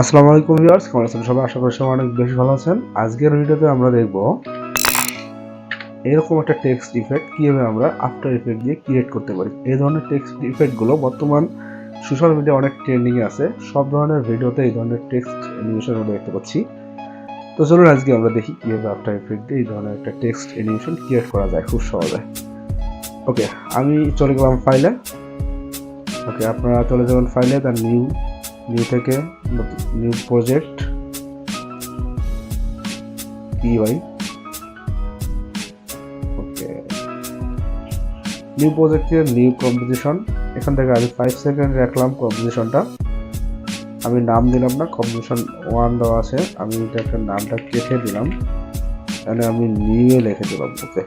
আসসালামু আলাইকুম ভিউয়ার্স, কেমন আছেন সবাই? আশা করি সবাই অনেক বেশি ভালো আছেন। আজকের ভিডিওতে আমরা দেখব এরকম একটা টেক্সট ইফেক্ট কীভাবে আমরা আফটার ইফেক্ট দিয়ে ক্রিয়েট করতে পারি। এই ধরনের টেক্সট ইফেক্টগুলো বর্তমান সোশ্যাল মিডিয়া অনেক ট্রেন্ডিংয়ে আছে। সব ধরনের ভিডিওতে এই ধরনের টেক্সট অ্যানিমেশন আমরা দেখতে পাচ্ছি। তো চলুন আজকে আমরা দেখি কীভাবে আফটার ইফেক্ট দিয়ে এই ধরনের একটা টেক্সট অ্যানিমেশন ক্রিয়েট করা যায় খুব সহজে। ওকে আমি চলে গেলাম ফাইলে ওকে আপনারা চলে যাবেন ফাইলে তার নিউ নিউ থেকে new project PY okay. New প্রজেক্টের নিউ কম্পোজিশন। এখান থেকে আমি ফাইভ সেকেন্ড রাখলাম কম্পোজিশনটা আমি নাম দিলাম না কম্পোজিশন ওয়ান দেওয়া আছে। আমি একটা নামটা কেটে দিলাম। তাহলে আমি নিউ লিখে দিলাম, ওকে।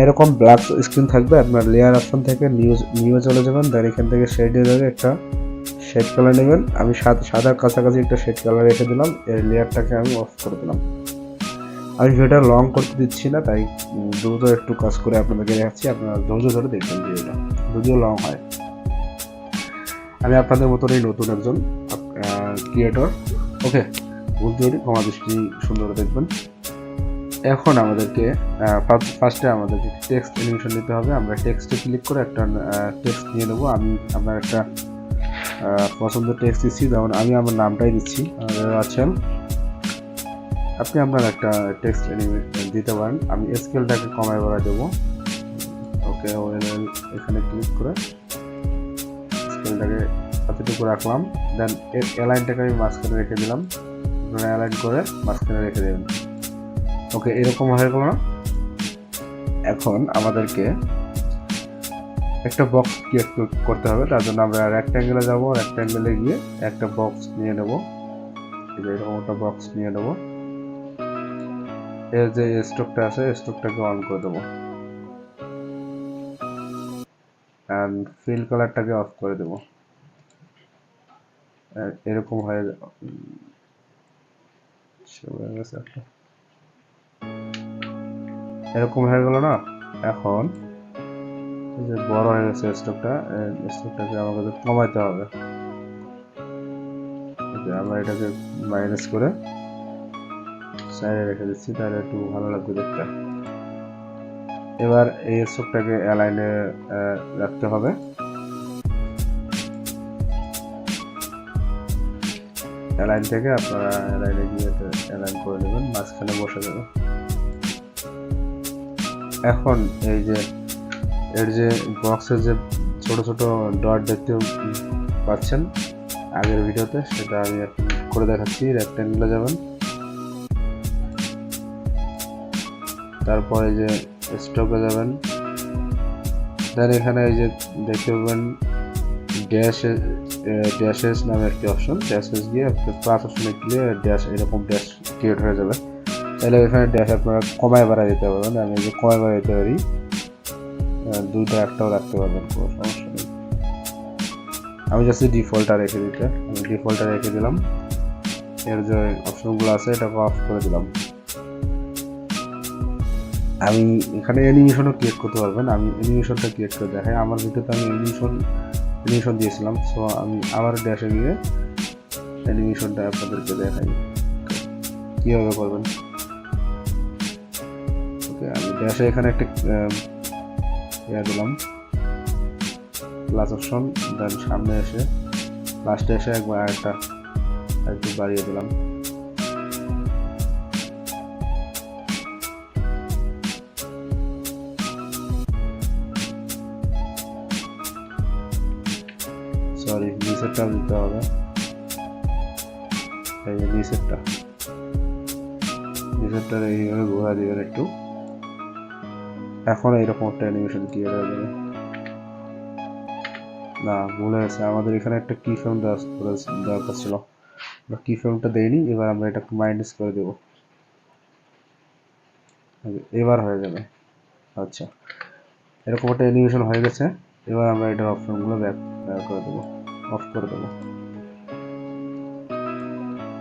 এরকম ব্ল্যাক স্ক্রিন থাকবে, আপনার লেয়ার অপশন থেকে নিউজ নিউ চলে যাবেন। দেন এখান থেকে শেডে যাবে একটা শেড কালার নেবেন। আমি সাদা, সাদার কাছাকাছি একটা শেড কালার রেখে দিলাম। এর লেয়ারটাকে আমি অফ করে দিলাম। আমি ভিডিওটা লং করতে দিচ্ছি না, তাই দ্রুত একটু কাজ করে আপনাদেরকে দেখাচ্ছি। আপনারা ধৈর্য ধরে দেখবেন ভিডিওটা যদিও লং হয়। আমি আপনাদের মতনই নতুন একজন ক্রিয়েটর ওকে ভুল তৈরি, ক্ষমা দৃষ্টি সুন্দর দেখবেন। এখন আমাদেরকে ফার্স্টে আমাদেরকে টেক্সট অ্যানিমেশন নিতে হবে। আমরা টেক্সটে ক্লিক করে একটা টেক্সট নিয়ে নেব। আমি আপনার একটা পছন্দের টেক্সট দিচ্ছি, যেমন আমি আমার নামটাই দিচ্ছি। আছেন, আপনি আপনার একটা টেক্সট দিতে পারেন। আমি স্কেলটাকে কমায় বাড়ায় দেবো। ওকে এখানে ক্লিক করে স্কেলটাকে এতটুকু রাখলাম। দেন এর অ্যালাইনটাকে আমি মাঝখানে রেখে দিলাম। অ্যালাইন করে মাঝখানে রেখে দেবেন। ওকে, এরকম হয়ে গেল না? এখন আমাদেরকে একটা বক্স ক্রিয়েট করতে হবে, তার জন্য আমরা রেক্ট্যাঙ্গেলে যাব রেক্ট্যাঙ্গেলে গিয়ে একটা বক্স নিয়ে নেব। এরকম একটা বক্স নিয়ে নেব। এর যে স্টকটা আছে স্টকটাকে অন করে দেবো। অ্যান্ড ফিল কালারটাকে অফ করে দেবো। এরকম হয়ে। এরকম হয়ে গেল না? এখন যে বড় হয়ে গেছে স্টকটা স্টকটাকে আমাদের কমাইতে হবে। আমরা এটাকে মাইনাস করে সাইডে রেখে দিচ্ছি, তাহলে একটু ভালো লাগবে দেখতে। এবার এই স্টকটাকে অ্যালাইনে রাখতে হবে। অ্যালাইন থেকে আপনারা অ্যালাইনে গিয়ে অ্যালাইন করে নেবেন, মাঝখানে বসে দেবেন। এখন এই যে এর যে বক্সের যে ছোট ছোট ডট দেখতে পাচ্ছেন আগের ভিডিওতে, সেটা আমি করে দেখাচ্ছি রেক্ট্যাঙ্গেলে যাবেন। তারপরে যে স্টকে যাবেন। দেন এখানে এই যে দেখতে পাবেন ড্যাশ ড্যাশেস নামে একটি অপশন ড্যাশেস গিয়ে প্লাস অপশনে গিয়ে ড্যাশ এরকম ড্যাশ ক্রিয়েট হয়ে যাবে। তাহলে এখানে ড্যাশ আপনারা কমায় বাড়ায় দিতে পারবেন। আমি যে কমায় বাড়ায় দিতে পারি। দুইটা একটাও রাখতে পারবেন, কোনো সমস্যা নেই। আমি জাস্ট ডিফল্টটা রেখে দিতে। আমি ডিফল্টটা রেখে দিলাম। এর যে অপশনগুলো আছে, এটাকে অফ করে দিলাম। আমি এখানে অ্যানিমেশনও ক্রিয়েট করতে পারবেন। আমি অ্যানিমেশনটা ক্রিয়েট করে দেখাই। আমার ভিডিওতে আমি অ্যানিমেশন অ্যানিমেশন দিয়েছিলাম। সো আমি আবার ড্যাশে গিয়ে অ্যানিমেশনটা আপনাদেরকে দেখাই। কীভাবে করবেন? ওকে আমি ড্যাশে এখানে একটা ইয়া দিলাম। প্লাস অপশন দেন সামনে এসে লাস্টে এসে একবার আরেকটা একটু বাড়িয়ে দিলাম। সরি নিচেরটা দিতে হবে। এই নিচেরটা নিচেরটা এইভাবে ঘোরা দিবেন একটু। এখন এইরকম একটা অ্যানিমেশন ক্রিয়েট হয়ে যাবে না, ভুলে গেছে। আমাদের এখানে একটা কি ফ্রেম দরকার ছিল। আমরা কি ফ্রেমটা দেইনি, এবার আমরা এটা মাইনাস করে দেব। এবার হয়ে যাবে। আচ্ছা। এরকম একটা অ্যানিমেশন হয়ে গেছে, এবার আমরা এটার অপশনগুলো ব্যাক করে দেবো। অফ করে দেবো।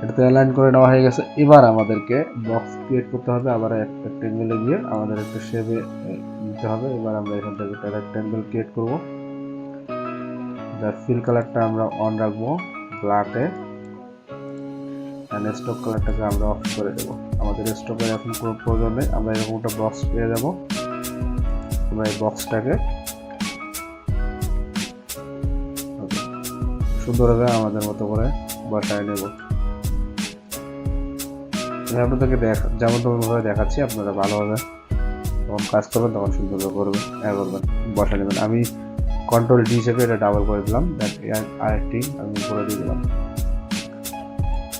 এটাতে অ্যালাইন করে নেওয়া হয়ে গেছে। এবার আমাদেরকে বক্স ক্রিয়েট করতে হবে। আবার একটা রেক্টেঙ্গেলে গিয়ে আমাদের একটা শেপে নিতে হবে। এবার আমরা এখান থেকে একটা রেক্টেঙ্গেল ক্রিয়েট করব। যার ফিল কালারটা আমরা অন রাখব ব্ল্যাকে স্টক কালারটাকে আমরা অফ করে দেবো। আমাদের স্টকের এখন কোনো প্রয়োজন নেই। আমরা এরকম একটা বক্স পেয়ে যাব। আমরা এই বক্সটাকে সুন্দরভাবে আমাদের মতো করে বসায় নেব। আমি আপনাদেরকে দেখা যেমন তেমনভাবে দেখাচ্ছি, আপনারা ভালোভাবে যখন কাজ করবেন, তখন সুন্দরভাবে করবেন এ করবেন বসা নেবেন। আমি কন্ট্রোল ডি হিসেবে এটা ডাবল করে দিলাম আরেকটি আমি করে দিয়ে দিলাম।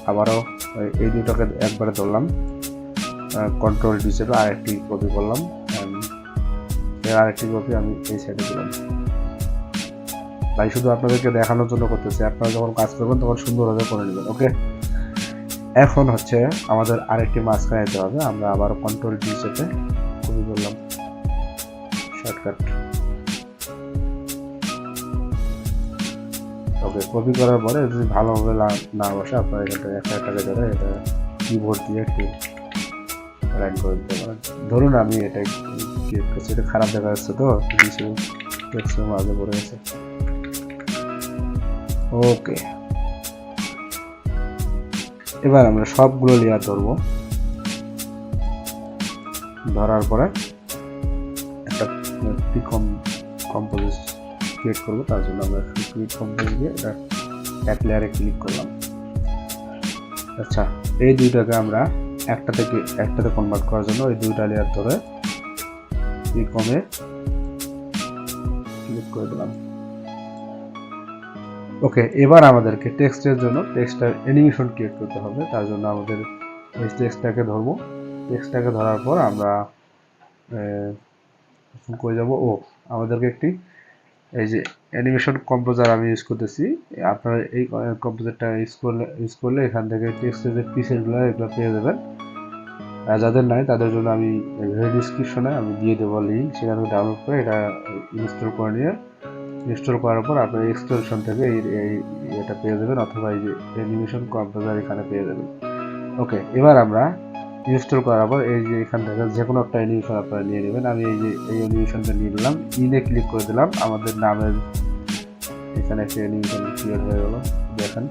আবারও এই- দুটোকে একবারে ধরলাম কন্ট্রোল ডি হিসেবে আরেকটি কপি করলাম এর আরেকটি কপি আমি এই সাইডে দিলাম। তাই শুধু আপনাদেরকে দেখানোর জন্য করতেছি, আপনারা যখন কাজ করবেন, তখন সুন্দরভাবে করে নেবেন ওকে এখন হচ্ছে আমাদের আরেকটি মাঝখানে যেতে হবে, আমরা আবার কন্ট্রোল ডি হিসেবে কপি করলাম শর্টকাট ওকে কপি করার পরে যদি ভালোভাবে না- বসে, আপনার এখানটা একটা একটাকে ধরে এটা কিবোর্ড দিয়ে একটু লাইন করে দিতে পারেন। ধরুন আমি এটা ক্রিয়েট করছি, এটা খারাপ দেখা যাচ্ছে তো, কিছু মাঝে পড়ে গেছে। ওকে এবার আমরা সবগুলো লেয়ার ধরবো। ধরার পরে একটা পিকম কম্পোজিস ক্রিয়েট করব, তার জন্য আমরা ক্রিয়েট কম্পোজ দিয়ে এটা এক লেয়ারে ক্লিক করলাম। আচ্ছা এই দুইটাকে আমরা একটা থেকে একটাতে কনভার্ট করার জন্য এই দুইটা লেয়ার ধরে পিকমে ক্লিক করে দিলাম। ওকে এবার আমাদেরকে টেক্সটের জন্য টেক্সটার অ্যানিমেশন ক্রিয়েট করতে হবে, তার জন্য আমাদের এই টেক্সটটাকে ধরবো। টেক্সটটাকে ধরার পর আমরা কই যাব। ও, আমাদেরকে একটি, এই যে অ্যানিমেশন কম্পোজার আমি ইউজ করতেছি। আপনারা এই কম্পোজারটা ইউজ করলে ইউজ করলে এখান থেকে টেক্সটের যে পিসেরগুলো এগুলো পেয়ে যাবেন। যাদের নাই, তাদের জন্য আমি ডিসক্রিপশনে আমি দিয়ে দেবো লিঙ্ক সেখান ডাউনলোড করে এটা ইনস্টল করে নিয়ে ইনস্টল করার পর আপনার এক্সটেনশন থেকে এই এই এটা পেয়ে যাবেন, অথবা এই যে অ্যানিমেশন কম্পোজার এখানে পেয়ে যাবেন। ওকে এবার আমরা ইনস্টল করার পর এই যে এখান থেকে যে কোনো একটা অ্যানিমেশন আপনারা নিয়ে নেবেন। আমি এই যে এই অ্যানিমেশনটা নিয়ে নিলাম। ইনে ক্লিক করে দিলাম। আমাদের নামের এখানে একটা অ্যানিমেশন ক্রিয়েট হয়ে গেল। দেখেন।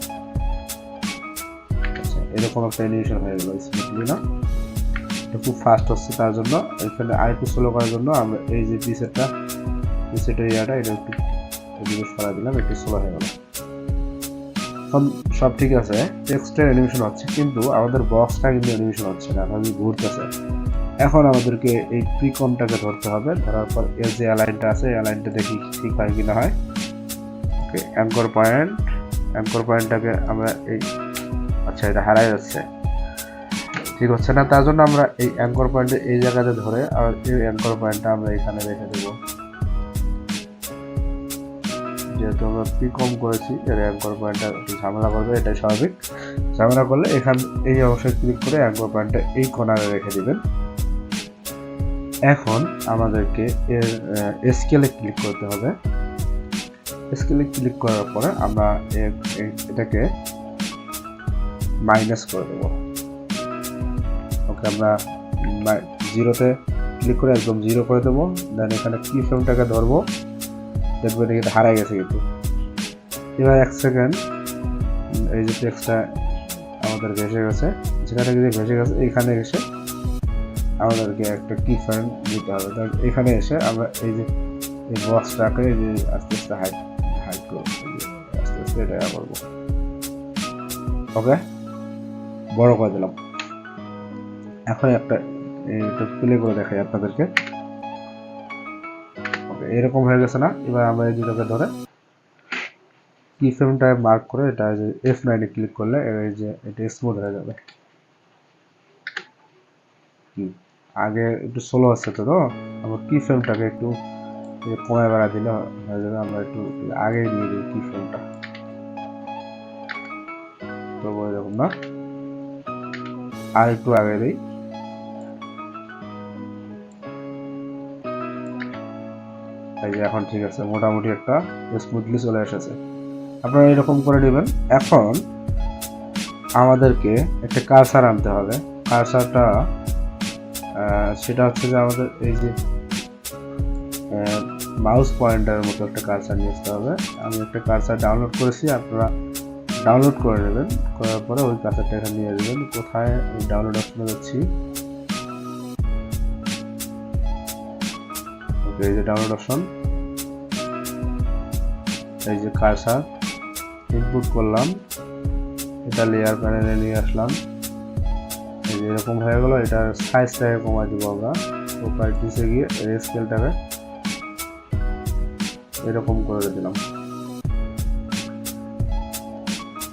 আচ্ছা এরকম একটা অ্যানিমেশন হয়ে গেল স্মুথলি না। এটা খুব ফাস্ট হচ্ছে তার জন্য। এখানে আরেকটু স্লো করার জন্য আমরা এই যে পিসেরটা পিসের এরিয়াটা এটা একটু এদিকে দিলাম। একটু স্লো হয়ে গেল। সব ঠিক আছে। টেক্সটের অ্যানিমেশন হচ্ছে, কিন্তু আমাদের বক্সটা কিন্তু অ্যানিমেশন হচ্ছে না আমি ঘুরতেছে। এখন আমাদেরকে এই প্রিকমটাকে ধরতে হবে, ধরার পর এর যে অ্যালাইনটা আছে অ্যালাইনটা দেখি ঠিক হয় কি না হয়। ওকে অ্যাঙ্কর পয়েন্ট অ্যাঙ্কর পয়েন্টটাকে আমরা এই আচ্ছা এটা হারাই যাচ্ছে। ঠিক হচ্ছে না, তার জন্য আমরা এই অ্যাঙ্কর পয়েন্টে এই জায়গাতে ধরে আর এই অ্যাঙ্কর পয়েন্টটা আমরা এখানে রেখে দেবো। যেহেতু আমরা পি কম করেছি, এর অ্যাঙ্কর পয়েন্টটা একটু ঝামেলা করবে, এটাই স্বাভাবিক। ঝামেলা করলে এখান, এই অবস্থায় ক্লিক করে অ্যাঙ্কর পয়েন্টটা এই কোনারে রেখে দিবেন। এখন আমাদেরকে এর স্কেলে ক্লিক করতে হবে। স্কেলে ক্লিক করার পরে আমরা এটাকে মাইনাস করে দেবো। ওকে, আমরা জিরোতে ক্লিক করে একদম জিরো করে দেবো। দেন এখানে কি ফ্রেমটাকে ধরবো। দেখবেন এটা হারাই গেছে কিন্তু। এবার এক সেকেন্ড এই যে টেক্সটটা আমাদের ভেসে গেছে, যেখানে যদি ভেসে গেছে এখানে এসে আমাদেরকে একটা কি ফ্রেম দিতে হবে। এখানে এসে আমরা এই যে, এই বক্সটাকে যে আস্তে আস্তে হাইট হাইট করব। আস্তে আস্তে এটা করব। ওকে বড় করে দিলাম। এখন একটা এটা প্লে করে দেখাই আপনাদেরকে। ওকে এরকম হয়ে গেছে না? এবার আমরা এই দুটোকে ধরে কি ফ্রেমটা মার্ক করে এটা এফ নাইনে ক্লিক করলে এই যে এটা স্মুথ হয়ে যাবে। আগে একটু স্লো হচ্ছে তো আমরা কি ফ্রেমটাকে একটু কমায় বাড়া দিলে হয়ে যাবে, আমরা একটু আগে দিয়ে দিই কি ফ্রেমটা তো এরকম না। আর একটু আগে দিই। যে এখন ঠিক আছে, মোটামুটি একটা স্মুথলি চলে এসেছে। আপনারা এরকম করে নেবেন। এখন আমাদেরকে একটা কালসার আনতে হবে। কালসারটা সেটা হচ্ছে যে আমাদের এই যে মাউস পয়েন্টারের মতো একটা কালসার নিয়ে আসতে হবে। আমি একটা কালসার ডাউনলোড করেছি, আপনারা ডাউনলোড করে নেবেন। করার পরে ওই কাঁচারটা এখানে নিয়ে যাবেন কোথায় ডাউনলোড অপশনে যাচ্ছি? এই যে ডাউনলোড অপশন এই যে কারসার ইনপুট করলাম, এটা লেয়ার প্যানেলে নিয়ে আসলাম। এই যে এরকম হয়ে গেল, এটার সাইজটাকে কমাই দিব আমরা। প্রপার্টিসে গিয়ে এই স্কেলটাকে এরকম করে দিলাম।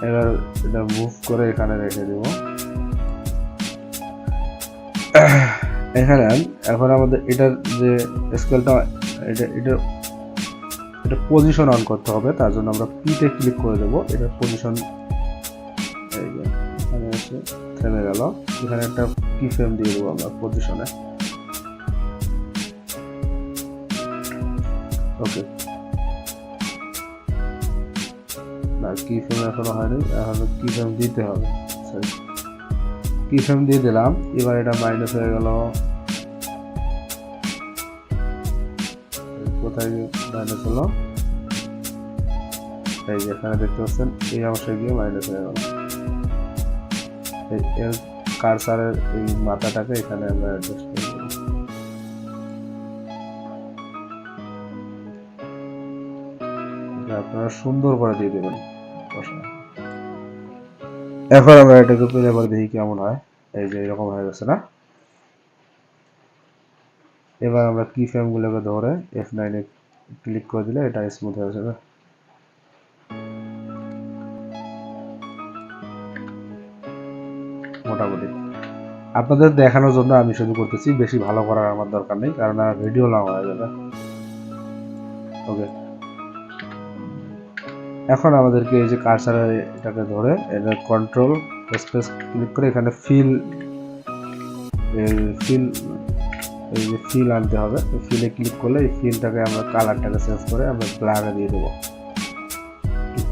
এবার এটা মুভ করে এখানে রেখে দেব। এখানে এখন আমাদের এটার যে স্কেলটা এটা এটা এটা পজিশন অন করতে হবে, তার জন্য আমরা পিতে ক্লিক করে দেবো, এটার পজিশন এখানে এসে থেমে গেল, এখানে একটা কি ফ্রেম দিয়ে দেবো আমরা পজিশনে ওকে না কি ফ্রেম এখনও হয়নি, এখন কি ফ্রেম দিতে হবে সরি কি ফ্রেম দিয়ে দিলাম। এবার এটা মাইনাস হয়ে গেল। কোথায় মাইনাস হলো? এই যে এখানে দেখতে পাচ্ছেন, এই অংশে গিয়ে মাইনাস হয়ে গেল। এর কারসারের এই মাথাটাকে এখানে আমরা অ্যাডজাস্ট করে আপনারা সুন্দর করে দিয়ে দেবেন। বসা। এখন আমরা এটাকে প্লে করে দেখি কেমন হয়। এই যে এরকম হয়ে গেছে না? এবার আমরা কি ফ্রেম গুলোকে ধরে এফ নাইনে ক্লিক করে দিলে এটা স্মুথ হয়ে যাবে। মোটামুটি। আপনাদের দেখানোর জন্য আমি শুধু করতেছি, বেশি ভালো করার আমার দরকার নেই, কারণ ভিডিও লং হয়ে যাবে। ওকে এখন আমাদেরকে এই যে কারসার এটাকে ধরে এটা কন্ট্রোল স্পেস ক্লিক করে এখানে ফিল ফিল এই যে ফিল আনতে হবে। ফিলে ক্লিক করলে এই ফিলটাকে আমরা কালারটাকে চেঞ্জ করে আমরা ব্ল্যাকে দিয়ে দেবো।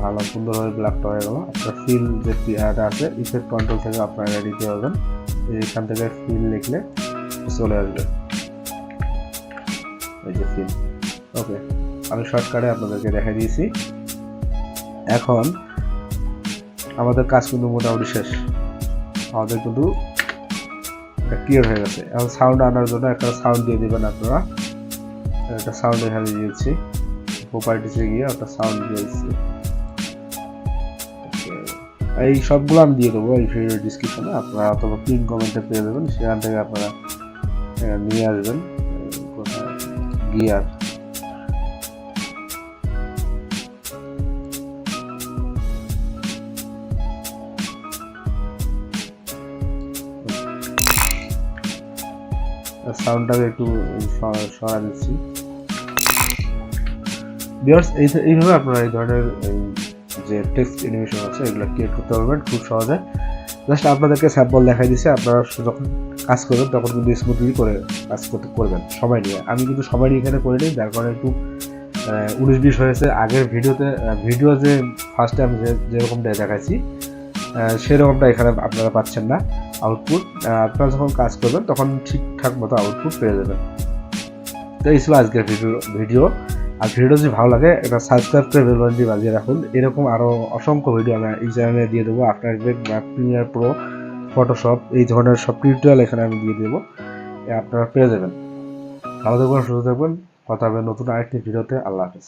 ভালো, সুন্দরভাবে ব্ল্যাকটা হয়ে গেল। আপনার ফিল যে ইয়াটা আছে ইফেক্ট কন্ট্রোল থেকে আপনারা দিতে পারবেন এখান থেকে ফিল লিখলে চলে আসবে। এই যে ফিল ওকে আমি শর্টকাটে আপনাদেরকে দেখাই দিয়েছি। এখন আমাদের কাজ কিন্তু মোটামুটি শেষ। আমাদের কিন্তু ক্লিয়ার হয়ে গেছে। এখন সাউন্ড আনার জন্য একটা সাউন্ড দিয়ে দেবেন আপনারা। একটা সাউন্ড এখানে দিয়েছি প্রপার্টিসে গিয়ে একটা সাউন্ড দিয়েছি এই সবগুলো আমি দিয়ে দেবো এই ভিডিও ডিসক্রিপশনে আপনারা অথবা পিন কমেন্টে পেয়ে দেবেন সেখান থেকে আপনারা নিয়ে আসবেন। কোথায়? সাউন্ডটাকে একটু সরা দিচ্ছি। বিয়ার্স এই এইভাবে আপনারা এই ধরনের এই যে টেক্সট অ্যানিমেশন আছে, এগুলো ক্রিয়েট করতে পারবেন খুব সহজে। জাস্ট আপনাদেরকে স্যাম্পল দেখাই দিচ্ছি, আপনারা যখন কাজ করবেন, তখন কিন্তু স্মুথলি করে কাজ করতে করবেন, সময় নিয়ে। আমি কিন্তু সময় নিয়ে এখানে করে নিই যার কারণে একটু উনিশ বিশ হয়েছে। আগের ভিডিওতে ভিডিও যে ফার্স্টে আমি যে যেরকমটা দেখাচ্ছি সেরকমটা এখানে আপনারা পাচ্ছেন না। আউটপুট আপনারা যখন কাজ করবেন, তখন ঠিকঠাক মতো আউটপুট পেয়ে যাবেন। তো এই ছিল আজকের ভিডিও ভিডিও আর ভিডিও যদি ভালো লাগে, এটা সাবস্ক্রাইব করে বেল বাটনটি বাজিয়ে রাখুন। এরকম আরও অসংখ্য ভিডিও আমি এই চ্যানেলে দিয়ে দেবো। After effect map Premiere Pro Photoshop এই ধরনের সব টিউটোরিয়াল এখানে আমি দিয়ে দেবো। আপনারা পেয়ে যাবেন। ভালো থাকবেন, সুস্থ থাকবেন। কথা হবে নতুন আরেকটি ভিডিওতে আল্লাহ হাফেজ।